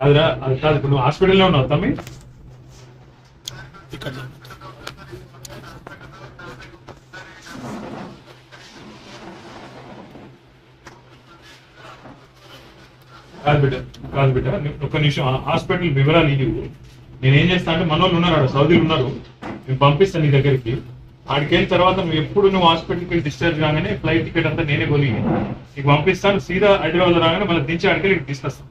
అదిరా అది కాదు ఇప్పుడు నువ్వు హాస్పిటల్లో ఉన్నావు తమ్మి. కాదు బిడ్డ కాదు బిడ్డ ఒక్క నిమిషం హాస్పిటల్ వివరాలు ఇవ్వు. నేను ఏం చేస్తా అంటే మన వాళ్ళు ఉన్నారు సౌదీలు ఉన్నారు. నేను పంపిస్తాను నీ దగ్గరికి. ఆడికి వెళ్ళిన తర్వాత నువ్వు ఎప్పుడు నువ్వు హాస్పిటల్కి డిశ్చార్జ్ కాగానే ఫ్లైట్ టికెట్ అంతా నేనే కొని నీకు పంపిస్తాను సీదా హైదరాబాద్ రాగానే మళ్ళీ దించి ఆడికి తీసుకొస్తాను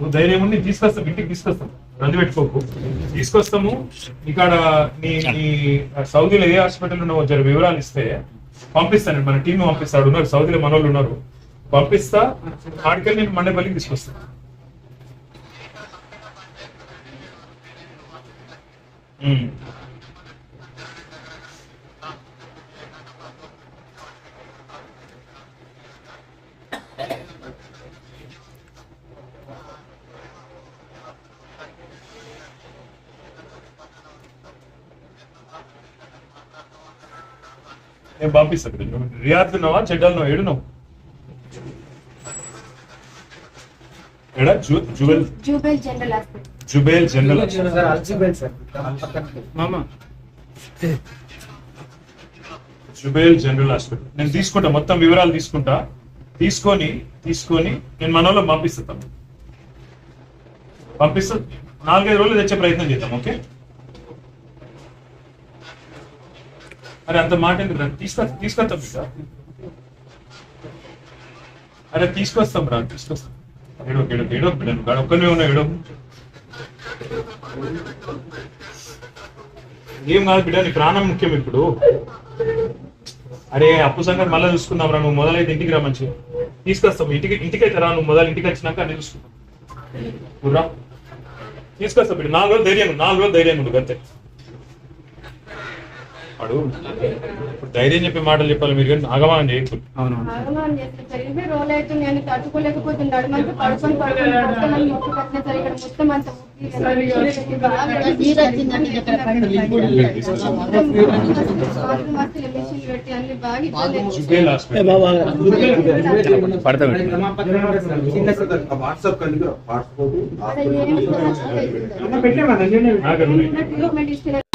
నువ్వు ధైర్యం ఉండి తీసుకొస్తాం ఇంటికి తీసుకొస్తాం రంది పెట్టుకోకు. తీసుకొస్తాము. ఇక్కడ నీ నీ సౌదీలో ఏ హాస్పిటల్ ఉన్నావో జర వివరాలు ఇస్తే పంపిస్తాను మన టీం పంపిస్తాడు ఉన్నారు సౌదీలో మన వాళ్ళు ఉన్నారు. పంపిస్తా ఆడికెళ్ళి నేను మండపల్లికి తీసుకొస్తాను నేను పంపిస్తాను నువ్వు రియాద్ ఉన్నావా? చెడ్డల్ నువ్వు? ఏడు నువ్వు? ఎడా జు- జువెల్. జూబెల్ జనరల్ హాస్పిటల్. జుబేల్ జనరల్ సార్ అల్జిబెల్ సార్. మామ. జుబేల్ జనరల్ హాస్పిటల్. నేను తీసుకుంటా మొత్తం వివరాలు తీసుకుంటా. తీసుకొని తీసుకొని నేను మన వాళ్ళకి పంపిస్తాను పంపిస్తా. నాలుగైదు రోజులు తెచ్చే ప్రయత్నం చేద్దాం ఓకే? అరే అంత మాట ఎందుకు రా? తీసుకొ తీసుకొస్తాం బిడ్డ అరే తీసుకొస్తాం రా తీసుకొస్తాం. ఏడో ఏడో ఏడో బిడ్డ నువ్వు ఒక్కనే ఉన్నా ఏడో. ఏం కాదు బిడ్డ నీ ప్రాణం ముఖ్యం ఇప్పుడు. అరే అప్పు సంగతి మళ్ళీ చూసుకుందాం రా నువ్వు మొదలైతే ఇంటికి రా మంచిగా. తీసుకొస్తాం ఇంటికి ఇంటికైతే రా నువ్వు మొదలు ఇంటికి వచ్చినాక అన్ని చూసుకుందాం. తీసుకొస్తా బిడ్డ నాలుగు రోజులు ధైర్యం నాలుగు రోజులు ధైర్యం ఉండు అంతే వాడు ఇప్పుడు ధైర్యం చెప్పే మాటలు చెప్పాలి మీరు కానీ ఆగమానం చేస్తే తట్టుకోలేకపోతున్నాడు పడుకొని పడుకొని పడుకొని మొక్కు కట్టిన సరే ఇక్కడ మొత్తం అంత వాట్సాప్. ట్రీట్మెంట్